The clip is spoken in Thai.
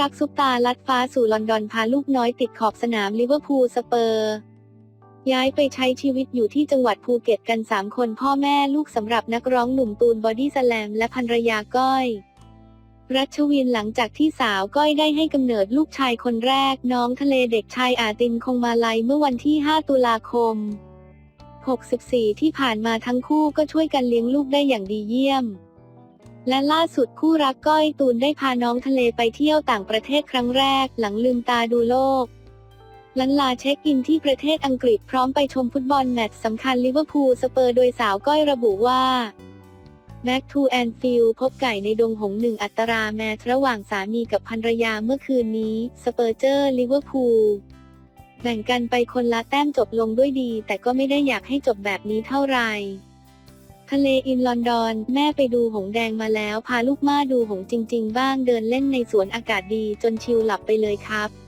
รักซุปตาลัดฟ้าสู่ลอนดอนพาลูกน้อยติดขอบสนามลิเวอร์พูลสเปอร์ ย้ายไปใช้ชีวิตอยู่ที่จังหวัดภูเก็ตกัน 3 คนพ่อแม่ลูกสำหรับนักร้องหนุ่มตูนบอดี้สแลมและภรรยาก้อย รัชวินหลังจากที่สาวก้อยได้ให้กำเนิดลูกชายคนแรก น้องทะเลเด็กชายอาตินคงมาลัยเมื่อวันที่ 5 ตุลาคม 64 ที่ผ่านมาทั้งคู่ก็ช่วยกันเลี้ยงลูกได้อย่างดีเยี่ยม และล่าสุดคู่รักก้อยตูนได้พาน้องทะเลไปเที่ยวต่างประเทศครั้งแรกหลังลืมตาดูโลกลันลาเช็คอินที่ประเทศอังกฤษพร้อมไปชมฟุตบอลแมตช์สำคัญลิเวอร์พูลสเปอร์โดยสาวก้อยระบุว่าแม็กทูแอนฟิลพบไก่ในดงหงหนึ่งอัตราแมตช์ระหว่างสามีกับภรรยาเมื่อคืนนี้ สเปอร์เจอร์ลิเวอร์พูลแบ่งกันไปคนละแต้มจบลงด้วยดี แต่ก็ไม่ได้อยากให้จบแบบนี้เท่าไหร่ ทะเลอินลอนดอน แม่ไปดูหงแดงมาแล้ว พาลูกมาดูหงจริง ๆ บ้างเดินเล่นในสวนอากาศดีจนชิลหลับไปเลยครับ